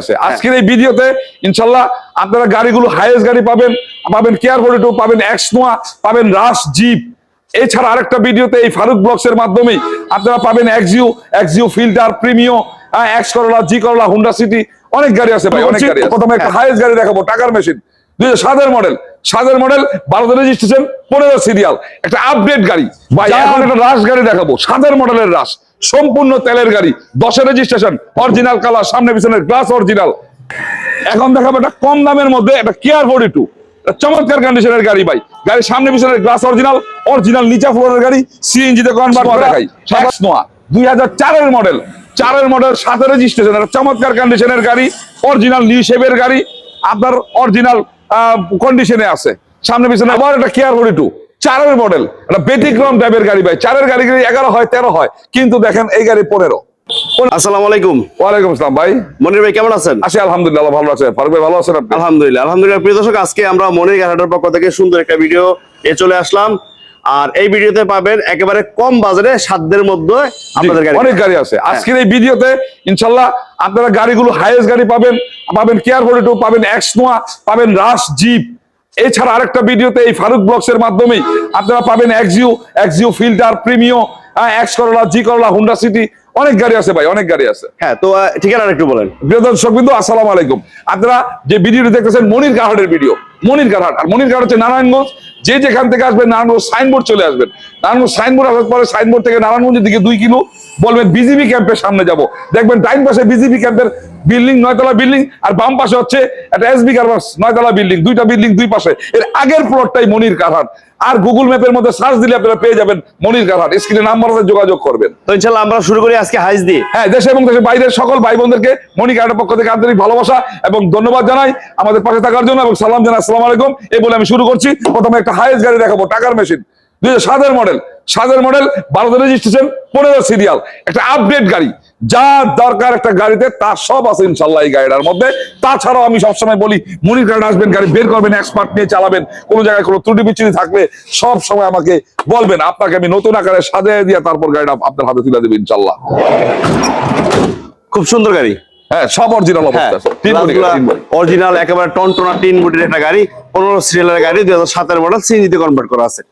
আছে। আজকের এই ভিডিওতে ইনশাল্লাহ আপনারা গাড়িগুলো হাইয়েস্ট গাড়ি পাবেন পাবেন কেয়ার ফোর্টি টু পাবেন এক্স নোয়া পাবেন রাশ জিপ এছাড়া আরেকটা ভিডিওতে এই ফারুক ব্লগস এর মাধ্যমেই আপনারা পাবেন Axio Axio Fielder Premio X Corolla G Corolla Honda city অনেক গাড়ি আছে ভাই অনেক গাড়ি আছে। প্রথমে একটা হাইয়েস্ট গাড়ি দেখাবো টাকার মেশিন দুই হাজার মডেল সাতের মডেল বারোতে রেজিস্ট্রেশন পনেরো সিরিয়াল একটা আপডেট গাড়ি। ভাই এখন একটা রাশ গাড়ি দেখাবো সাতের মডেলের রাশ সম্পূর্ণ তেলের গাড়ি দশের রেজিস্ট্রেশন অরিজিনাল কালার সামনে পিছনের গ্লাস অরিজিনাল এখন দেখাবো একটা কম দামের মধ্যে একটা কেয়ার ফোর্টি টু চমৎকার কন্ডিশনের গাড়ি ভাই। গাড়ির সামনে পিছনের গ্লাস অরিজিনাল অরিজিনাল নিচা ফ্লোরের গাড়ি সিএনজি তে কনভার্ট করা নোয়া দুই হাজার চারের মডেল চারের মডেল সাথে রেজিস্ট্রেশন একটা চমৎকার কন্ডিশনের গাড়ি অরিজিনাল নিউ শেপের গাড়ি। আপনার অরিজিনাল কন্ডিশনে আছে। সামনে পিছনে আবার একটা কেয়ার ফোর্টি টু চারের মডেল একটা ব্যতিক্রম টাইপের গাড়ি ভাই। চারের গাড়ি গাড়ি এগারো হয় তেরো হয়। কিন্তু দেখেন এই গাড়ি পনেরো। আসসালামু আলাইকুম। ওয়ালাইকুম আসসালাম ভাই। মনির ভাই কেমন আছেন? আছি আলহামদুলিল্লাহ ভালো আছে। ফারুক ভাই ভালো আছেন আলহামদুলিল্লাহ আলহামদুলিল্লাহ। প্রিয় দর্শক আজকে আমরা মনির ঘাটার পক্ষ থেকে সুন্দর একটা ভিডিও এ চলে আসলাম। আর এই ভিডিওতে পাবেন একেবারে কম বাজারে সাধ্যের মধ্যে আপনাদের গাড়ি। অনেক গাড়ি আছে। আজকের এই ভিডিওতে ইনশাল্লাহ আপনারা গাড়িগুলো হাইয়েস্ট গাড়ি পাবেন পাবেন কেয়ার ফোর্টি টু পাবেন এক্স নোয়া পাবেন রাশ জিপ এছাড়া আরেকটা ভিডিওতে এই ফারুক ব্লগস এর মাধ্যমেই আপনারা পাবেন Axio Axio Fielder Premio X Corolla G Corolla Honda city অনেক গাড়ি আছে ভাই অনেক গাড়ি আছে। হ্যাঁ তো ঠিকানা একটু বলেন। প্রিয় দর্শক বিন্দু আসসালামু আলাইকুম। আপনারা যে ভিডিওটি দেখতেছেন মনির কাহাটের ভিডিও মনির কাহাট আর মনির কাহাট হচ্ছে নারায়ণগঞ্জ। যে যেখান থেকে আসবেন নারায়ণগঞ্জ সাইনবোর্ড চলে আসবেন। নারায়ণগঞ্জ সাইনবোর্ড আসার পরে সাইনবোর্ড থেকে নারায়ণগঞ্জের দিকে দুই কিলো বলবেন বিজিবি ক্যাম্পের সামনে যাব। দেখবেন ডাইন পাশে বিজিবি ক্যাম্পের বিল্ডিং নয়তলা বিল্ডিং আর বাম পাশে হচ্ছে একটা এসবি কারবাস নয়তলা বিল্ডিং দুইটা বিল্ডিং দুই পাশে। এর আগের ফ্লোরটাই মনির কাহাট আর গুগল ম্যাপের মধ্যে সার্চ দিলে আপনারা পেয়ে যাবেন মনির কাহাট স্ক্রিনে নাম্বার আছে যোগাযোগ করবেন। তো ইনশাল্লাহ আমরা শুরু করি আজকে হাইস দিয়ে। হ্যাঁ দেশে এবং দেশের বাইরের সকল ভাই বোনদেরকে মনির মনিকারের পক্ষ থেকে আন্তরিক ভালোবাসা এবং ধন্যবাদ জানাই আমাদের পাশে থাকার জন্য এবং সালাম জানাই আসসালামু আলাইকুম। এই বলে আমি শুরু করছি। প্রথমে একটা হাইয়েস্ট গাড়ি দেখাবো টাকার মেশিন দুই হাজার মডেল সাতের মডেল ভারতের রেজিস্ট্রেশন পনেরো সিরিয়াল একটা আপডেট গাড়ি। যা দরকার একটা গাড়িতে তার সব আছে ইনশাল্লাহ এই গাড়িটার মধ্যে। তাছাড়াও আমি সবসময় বলি মনির কার্ড আসবেন গাড়ি বের করবেন এক্সপার্ট নিয়ে চালাবেন কোনো জায়গায় কোনো ত্রুটি বিচ্ছুতি থাকলে সব সময় আমাকে বলবেন। আপনাকে আমি নতুন আকারে সাজিয়ে দিয়ে তারপর গাড়িটা আপনার হাতে তুলে দেবেন ইনশাল্লাহ। খুব সুন্দর গাড়ি। হ্যাঁ সব অরিজিনাল হ্যাঁ অবস্থা বডি। অরিজিনাল একেবারে টন টোনা তিন বুটির একটা গাড়ি পনেরো সিরিয়ালের গাড়ি দুই হাজার সাতের মডেল সিএনজিতে কনভার্ট করা আছে।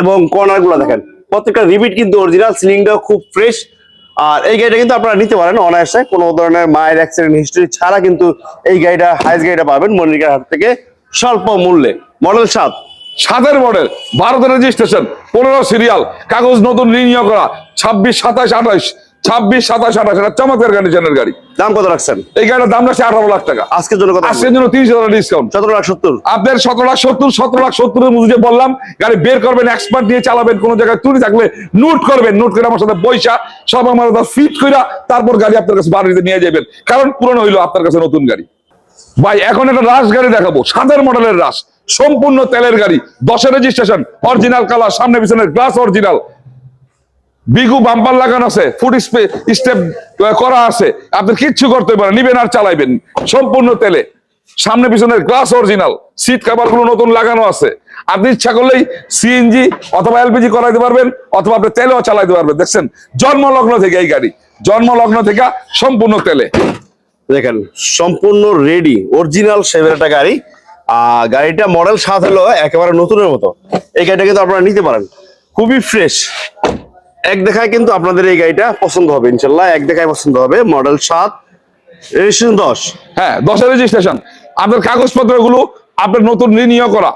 এবং কর্নারগুলো দেখেন প্রত্যেকটা রিপিট কিন্তু অরিজিনাল সিলিংটাও খুব ফ্রেশ আর এই গাড়িটা কিন্তু আপনারা নিতে পারেন অনায়াসে। কোনো ধরনের মায়ের অ্যাক্সিডেন্ট হিস্ট্রি ছাড়া কিন্তু এই গাড়িটা হাইস গাড়িটা পাবেন মনিকার হাট থেকে স্বল্প মূল্যে। মডেল সাত। সাতের মডেল ভারতের রেজিস্ট্রেশন পনেরো সিরিয়াল কাগজ নতুন রিনিউ করা, ছাব্বিশ, সাতাশ, আঠাশ। ছাব্বিশ সাতাশ আঠাশ এটা চমৎকার কন্ডিশনের গাড়ি। দাম কত রাখছেন? এই গাড়িটার দাম রাখছে আঠারো লাখ টাকা। আজকের জন্য কত আজকের জন্য তিরিশ হাজার ডিসকাউন্ট সতেরো লাখ সত্তর। আপনার সতেরো লাখ সত্তর সতেরো লাখ সত্তরের মধ্যে যে বললাম গাড়ি বের করবেন এক্সপার্ট দিয়ে চালাবেন কোনো জায়গায় ত্রুটি থাকলে নোট করবেন নোট করে আমার সাথে পয়সা সব আমার ফিট করে তারপর গাড়ি আপনার কাছে বাড়িতে নিয়ে যাবেন। কারণ পুরনো হইল আপনার কাছে নতুন গাড়ি। ভাই এখন একটা রাশ গাড়ি দেখাবো সাদের মডেলের রাশ সম্পূর্ণ তেলের গাড়ি দশের রেজিস্ট্রেশন অরিজিনাল কালার সামনে পিছনের গ্লাস অরিজিনাল বিগু বাম্পার লাগানো আছে ফুট স্টেপ করা আছে। আপনি কিচ্ছু করতে পারেন, নিবেন আর চালাইবেন। সম্পূর্ণ তেলে। সামনে পিছনের গ্লাস অরিজিনাল সিট কাভারগুলো নতুন লাগানো আছে। আপনি ইচ্ছা করলেই সিএনজি অথবা এলপিজি করাইতে পারবেন, অথবা আপনি তেলেও চালাইতে পারবেন। দেখছেন, জন্মলগ্ন থেকে এই গাড়ি, জন্মলগ্ন থেকে সম্পূর্ণ তেলে। দেখেন, সম্পূর্ণ রেডি অরিজিনাল শেপের একটা গাড়ি। আর গাড়িটা মডেল সাত হলো, একেবারে নতুনের মতো। এই গাড়িটা কিন্তু আপনারা নিতে পারেন। খুবই ফ্রেশ এক দেখায় কিন্তু আপনাদের এই গাড়িটা পছন্দ হবে ইনশাল্লাহ। এক দেখায় পছন্দ হবে মডেল সাত রেজিস্ট্রেশন দশ। হ্যাঁ দশের রেজিস্ট্রেশন। আপনার কাগজপত্রগুলো আপনার নতুন রিনিউ করা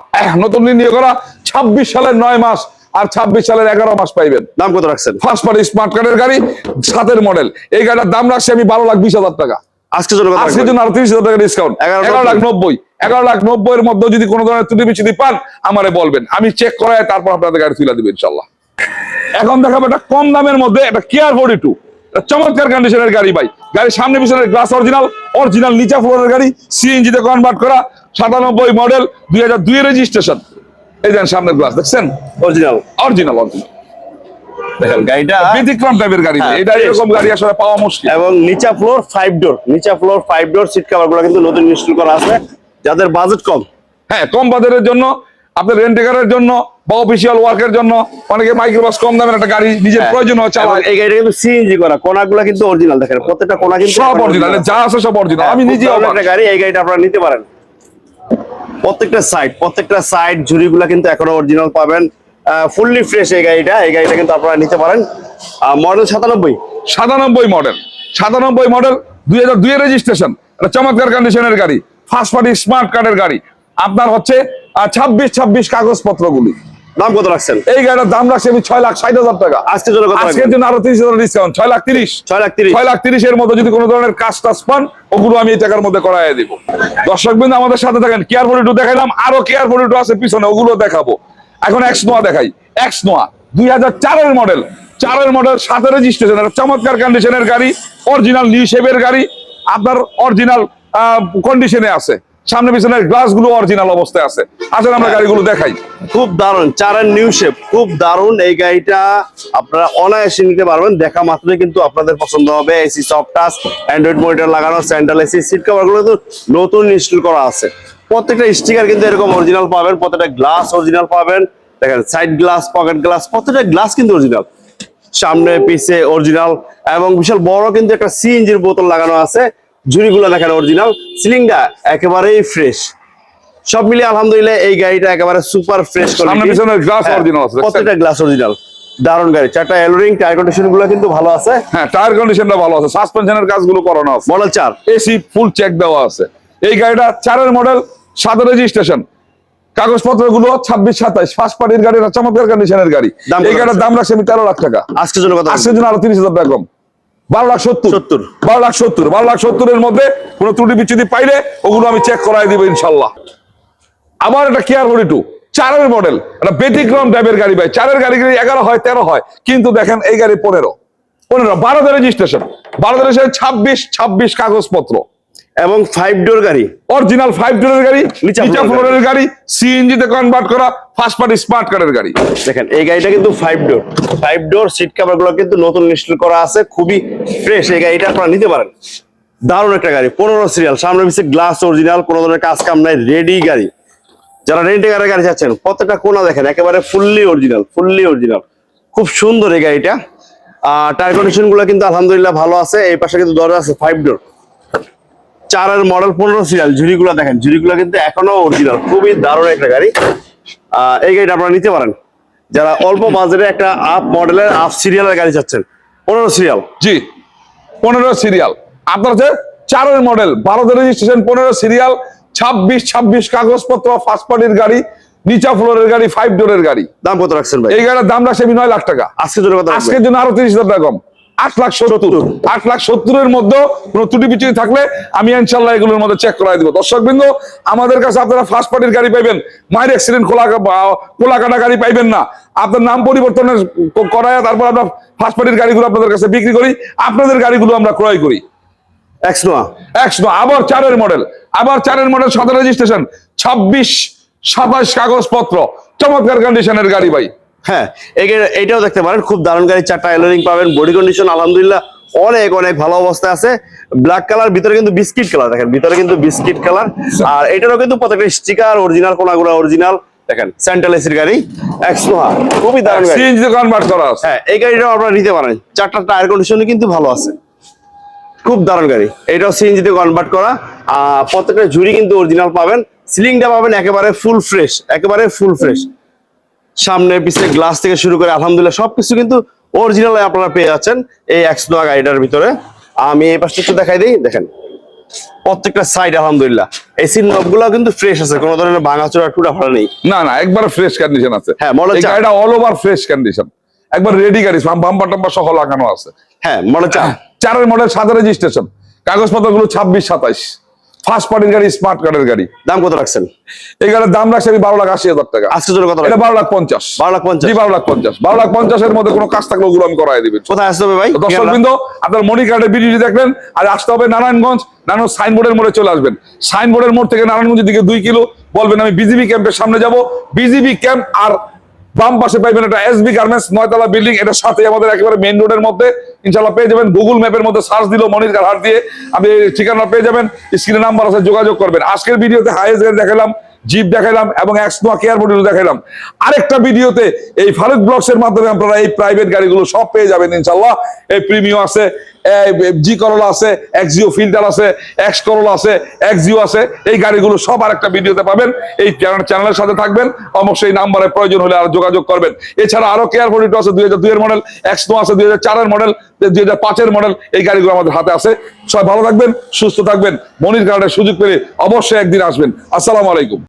নতুন রিনিউ করা ছাব্বিশ সালের নয় মাস আর ছাব্বিশ সালের এগারো মাস পাইবেন। দাম কত রাখছেন? ফার্স্ট পার্টি স্মার্ট কার্ডের গাড়ি সাতের মডেল এই গাড়িটার দাম রাখছি আমি বারো লাখ বিশ হাজার টাকা। আজকের জন্য আজকের জন্য আরও তিরিশ হাজার টাকা ডিসকাউন্ট এগারো লাখ নব্বই। এগারো লাখ নব্বই এর মধ্যে যদি কোনো ধরনের ত্রুটি বিচ্ছুতি পান আমারে বলবেন। আমি চেক করাই তারপর আপনাদের গাড়ি তুলে দেবো ইনশাল্লাহ। এখন দেখাবো একটা কম দামের মধ্যে একটা কেয়ার ফোর্টি টু চমৎকার কন্ডিশনের গাড়ি ভাই। গাড়ির সামনে পিছনের গ্লাস অরিজিনাল অরিজিনাল নিচা ফ্লোরের গাড়ি সিএনজি তে কনভার্ট করা সাতানব্বই মডেল দুই হাজার দুই রেজিস্ট্রেশন এই দেন সামনের গ্লাস দেখছেন? অরিজিনাল অরিজিনাল অরিজিনাল দেখেন গাড়িটা ব্যতিক্রম টাইপের গাড়ি হ্যাঁ, এটা এরকম গাড়ি আসলে পাওয়া মুশকিল। এবং নিচা ফ্লোর ফাইভ ডোর নিচা ফ্লোর ফাইভ ডোর সিট কিন্তু নতুন ইনস্টল করা আছে। যাদের বাজেট কম। হ্যাঁ কম বাজারের জন্য আপনার রেন্টেকারের জন্য অফিসিয়াল ওয়ার্কের জন্য অনেকে মাইক্রোবাস কম দামের একটা গাড়ি নিজের প্রয়োজন হয় এবং চালায় এই গাড়িটা কিন্তু সিএনজি করা কোনাগুলো কিন্তু অরিজিনাল দেখেন প্রত্যেকটা কোনা কিন্তু সব অরিজিনাল যা আছে সব অরিজিনাল আমি নিজে খুব একটা গাড়ি এই গাড়িটা আপনারা নিতে পারেন। প্রত্যেকটা সাইড প্রত্যেকটা সাইড ঝুড়িগুলো কিন্তু এখনও অরিজিনাল পাবেন। ফুললি ফ্রেশ এই গাড়িটা এই গাড়িটা কিন্তু আপনারা নিতে পারেন। মডেল সাতানব্বই। সাতানব্বই মডেল সাতানব্বই মডেল দুই হাজার দুই রেজিস্ট্রেশন একটা চমৎকার কন্ডিশনের গাড়ি ফার্স্ট পার্টি স্মার্ট কার্ডের গাড়ি। আপনার হচ্ছে ছাব্বিশ ছাব্বিশ কাগজপত্রগুলি। দাম কত রাখছেন? এই গাড়িটার দাম রাখছে আমি ছয় লাখ ষাট হাজার টাকা। আজকের জন্য আজকের জন্য আরও তিরিশ হাজার ডিসকাউন্ট ছয় লাখ তিরিশ। ছয় লাখ তিরিশ। ছয় লাখ তিরিশের মধ্যে যদি কোনো ধরনের কাজ টাজ পান ওগুলো আমি এই টাকার মধ্যে করাই দিব। দর্শক বিন্দু আমাদের সাথে থাকেন কেয়ার ফোর্টি দেখাইলাম আরও কেয়ার ফোর্টি আছে পিছনে ওগুলো দেখাবো। এখন এক্স নোয়া দেখাই। এক্স নোয়া দুই হাজার চারের মডেল চারের মডেল সাথে রেজিস্ট্রেশন একটা চমৎকার কন্ডিশনের গাড়ি অরিজিনাল নিউ শেপের গাড়ি। আপনার অরিজিনাল কন্ডিশনে আছে। সামনে পিছনের গ্লাসগুলো অরিজিনাল অবস্থায় আছে। আসলে আমরা গাড়িগুলো দেখাই। খুব দারুণ, চারের নিউ শেপ খুব দারুণ। এই গাড়িটা আপনারা অনায়াসে নিতে পারবেন। দেখা মাত্রই কিন্তু আপনাদের পছন্দ হবে। AC soft touch Android monitor লাগানো সেন্ট্রাল এসি সিট কভারগুলো তো নতুন ইনস্টল করা আছে। প্রত্যেকটা স্টিকার কিন্তু এরকম অরিজিনাল পাবেন, প্রত্যেকটা গ্লাস অরিজিনাল পাবেন। দেখেন সাইড গ্লাস পকেট গ্লাস প্রত্যেকটা গ্লাস কিন্তু অরিজিনাল সামনে, পিছে অরিজিনাল এবং বিশাল বড় কিন্তু একটা সিএনজির বোতল লাগানো আছে। ঝুড়িগুলো দেখেন অরিজিনাল সিলিংটা একেবারেই ফ্রেশ সব মিলিয়ে আলহামদুলিল্লাহ এই গাড়িটা একেবারে সুপার ফ্রেশ original আছে, প্রত্যেকটা গ্লাস অরিজিনাল দারুণ গাড়ি। চারটা এলোরিং টায়ার কন্ডিশনগুলো কিন্তু ভালো আছে। হ্যাঁ টায়ার কন্ডিশনটা ভালো আছে। সাসপেনশনের কাজগুলো করানো আছে। মডেল চার। এসি ফুল চেক দেওয়া আছে। এই গাড়িটা চারের মডেল সাথে রেজিস্ট্রেশন কাগজপত্রগুলো ছাব্বিশ সাতাইশ। ফার্স্ট পার্টির গাড়ি চমৎকার কন্ডিশনের গাড়ি। দাম এই গাড়ির দাম রাখছে আমি তেরো লাখ টাকা। আজকের জন্য আজকের জন্য আরও তিরিশ হাজার টাকা কম। বারো লাখ সত্তর। 70 বারো লাখ সত্তর। বারো লাখ সত্তরের মধ্যে কোনো ত্রুটি বিচ্ছুতি পাইলে ওগুলো আমি চেক করাই দিব ইনশাল্লাহ। আবার একটা কেয়ার ফোর্টি টু চারের মডেল একটা ব্যতিক্রম টাইপের গাড়ি ভাই। চারের গাড়ি গাড়ি এগারো হয় তেরো হয় কিন্তু দেখেন এই গাড়ি পনেরো। পনেরো বারোতে রেজিস্ট্রেশন বারোতে রেজিস্ট্রেশন ছাব্বিশ ছাব্বিশ কাগজপত্র। এবং ফাইভ ডোর গাড়ি। অরিজিনাল ফাইভ ডোরের গাড়ি নিচা ফ্লোরের গাড়ি। সিএনজি তে কনভার্ট করা ফার্স্ট পার্টি স্মার্ট কার্ডের গাড়ি। দেখেন এই গাড়িটা কিন্তু five door five door seat কভারগুলো কিন্তু নতুন ইনস্টল করা আছে খুবই ফ্রেশ এই গাড়িটা আপনারা নিতে পারেন। দারুণ একটা গাড়ি পনেরো সিরিয়াল সামনে পিছিয়ে গ্লাস অরিজিনাল কোনো ধরনের কাজ কাম নাই রেডি গাড়ি। যারা রেন্টে গাড়ি গাড়ি চাচ্ছেন প্রত্যেকটা কোনা দেখেন একেবারে ফুললি অরিজিনাল ফুললি অরিজিনাল খুব সুন্দর এই গাড়িটা। আর টায়ার কন্ডিশনগুলো কিন্তু আলহামদুলিল্লাহ ভালো আছে এই পাশে কিন্তু দরজা আছে ফাইভ ডোর চারের মডেল পনেরো সিরিয়াল ঝুড়িগুলো দেখেন ঝুড়িগুলো কিন্তু এখনও অরিজিনাল খুবই দারুণ একটা গাড়ি। আহ, এই গাড়িটা আপনারা নিতে পারেন। যারা অল্প বাজারে একটা আপ মডেলের আপ সিরিয়ালের গাড়ি চাচ্ছেন পনেরো সিরিয়াল জি পনেরো সিরিয়াল আপনার হচ্ছে চারের মডেল বারোতে রেজিস্ট্রেশন পনেরো সিরিয়াল ছাব্বিশ ছাব্বিশ কাগজপত্র ফার্স্ট পার্টির গাড়ি নিচা ফ্লোরের গাড়ি ফাইভ ডোরের গাড়ি। দাম কত রাখছেন ভাই? এই গাড়ির দাম রাখছে আমি নয় লাখ টাকা। আজকের জন্য আজকের জন্য আরও তিরিশ হাজার টাকা কম। আট লাখ সত্তর আট লাখ সত্তরের মধ্যে কোনো ত্রুটি বিচ্ছুতি থাকলে আমি ইনশাল্লাহ এগুলোর মধ্যে চেক করাই দিব। দর্শক বিন্দু আমাদের কাছে আপনারা ফার্স্ট পার্টির গাড়ি পাইবেন। মায়ের অ্যাক্সিডেন্ট খোলা খোলা কাটা গাড়ি পাইবেন না। আপনার নাম পরিবর্তনের করায় তারপর আমরা ফার্স্ট পার্টির গাড়িগুলো আপনাদের কাছে বিক্রি করি। আপনাদের গাড়িগুলো আমরা ক্রয় করি। আবার চারের মডেল আবার চারের মডেল সাথে রেজিস্ট্রেশন ছাব্বিশ সাতাশ কাগজপত্র। চমৎকার কন্ডিশনের গাড়ি ভাই। হ্যাঁ এইটাও দেখতে পারেন খুব দারুণ গাড়ি চারটা এলোরিং পাবেন বডি কন্ডিশন আলহামদুলিল্লাহ অনেক অনেক ভালো অবস্থায় আছে। ব্ল্যাক কালার ভিতরে কিন্তু বিস্কিট কালার দেখেন ভিতরে কিন্তু বিস্কিট কালার আর এটারও কিন্তু প্রত্যেকটা স্টিকার অরিজিনাল কোনাগুলো অরিজিনাল দেখেন সেন্ট্রাল এসির গাড়ি খুবই দারুণ সিএনজি কনভার্ট করা আছে। হ্যাঁ এই গাড়িটাও আপনারা নিতে পারেন। চারটা টায়ার কন্ডিশনে কিন্তু ভালো আছে। খুব দারুণ গাড়ি। এটাও সিএনজিতে কনভার্ট করা। আর প্রত্যেকটা ঝুড়ি কিন্তু অরিজিনাল পাবেন। সিলিংটা পাবেন একেবারে ফুল ফ্রেশ একেবারে ফুল ফ্রেশ সামনে পিছনে গ্লাস থেকে শুরু করে আলহামদুলিল্লাহ সবকিছু কিন্তু অরিজিনাল আপনারা পেয়ে যাচ্ছেন এই এক্স গাড়িটার ভিতরে। আমি এই পাশটা একটু দেখাই দিই দেখেন। প্রত্যেকটা সাইড আলহামদুলিল্লাহ। এসির নবগুলো কিন্তু ফ্রেশ আছে কোনো ধরনের ভাঙাচোরা টুটা ফাটা নেই। না না একবার ফ্রেশ কন্ডিশন আছে। হ্যাঁ, অল ওভার ফ্রেশ কন্ডিশন একবার রেডি গাড়ি বাম্পার টাম্পার সহ লাগানো আছে। হ্যাঁ মনে চা চারের মডেল সাদা রেজিস্ট্রেশন কাগজপত্রগুলো ছাব্বিশ সাতাইশ। ফার্স্ট পার্টির গাড়ি স্মার্ট কার্ডের গাড়ি। দাম কত রাখছেন? এই গাড়ির দাম রাখছে আমি বারো লাখ আশি হাজার টাকা। আজকের জন্য কত এটা বারো লাখ পঞ্চাশ। বারো লাখ পঞ্চাশ? বারো লাখ পঞ্চাশ। বারো লাখ পঞ্চাশের মধ্যে কোনো কাজ থাকলে ওগুলো আমি করাই দিবেন কোথায় আসতে হবে ভাই? দর্শক বৃন্দ আপনার মনি কার্ডের ভিডিও দেখবেন আর আসতে হবে নারায়ণগঞ্জ নারায়ণ সাইনবোর্ডের মোড়ে চলে আসবেন। সাইনবোর্ডের মোড় থেকে নারায়ণগঞ্জের দিকে দুই কিলো বলবেন আমি বিজিবি ক্যাম্পের সামনে যাব। বিজিবি ক্যাম্প আর বাম পাশে পাইবেন এটা এসবি গার্মেন্টস নয়তলা বিল্ডিং এটা সাথে আমাদের একেবারে মেইন রোডের মধ্যে। ইনশাল্লাহ পেয়ে যাবেন। গুগল ম্যাপের মধ্যে সার্চ দিল মনির হাট দিয়ে। আপনি ঠিকানা পেয়ে যাবেন। স্ক্রিনে নাম্বার আছে, যোগাযোগ করবেন। আজকের ভিডিওতে হাইয়েস্ট গাড়ি দেখালাম। জিপ দেখাইলাম এবং এক্স নোয়া কেয়ার মডেল দেখাইলাম। আরেকটা ভিডিওতে এই ফারুক ব্লগস এর মাধ্যমে আপনারা এই প্রাইভেট গাড়িগুলো সব পেয়ে যাবেন ইনশাল্লাহ এই প্রিমিও আছে জি করোলা আছে, এক্সিও ফিল্টার আছে, এক্স করোলা আছে, এক্সিও আছে। এই গাড়িগুলো সব আরেকটা ভিডিওতে পাবেন। এই চ্যানেলের সাথে থাকবেন, অবশ্যই নাম্বারে প্রয়োজন হলে আর যোগাযোগ করবেন। এছাড়া আরও কেয়ার ফোর্টি আছে, দুই হাজার দুইয়ের মডেল, এক্স নো আছে, দুই হাজার চারের মডেল দুই হাজার পাঁচের মডেল। এই গাড়িগুলো আমাদের হাতে আছে। সবাই ভালো থাকবেন, সুস্থ থাকবেন। মনির কার্ডের সুযোগ পেলে অবশ্যই একদিন আসবেন। আসসালামু আলাইকুম।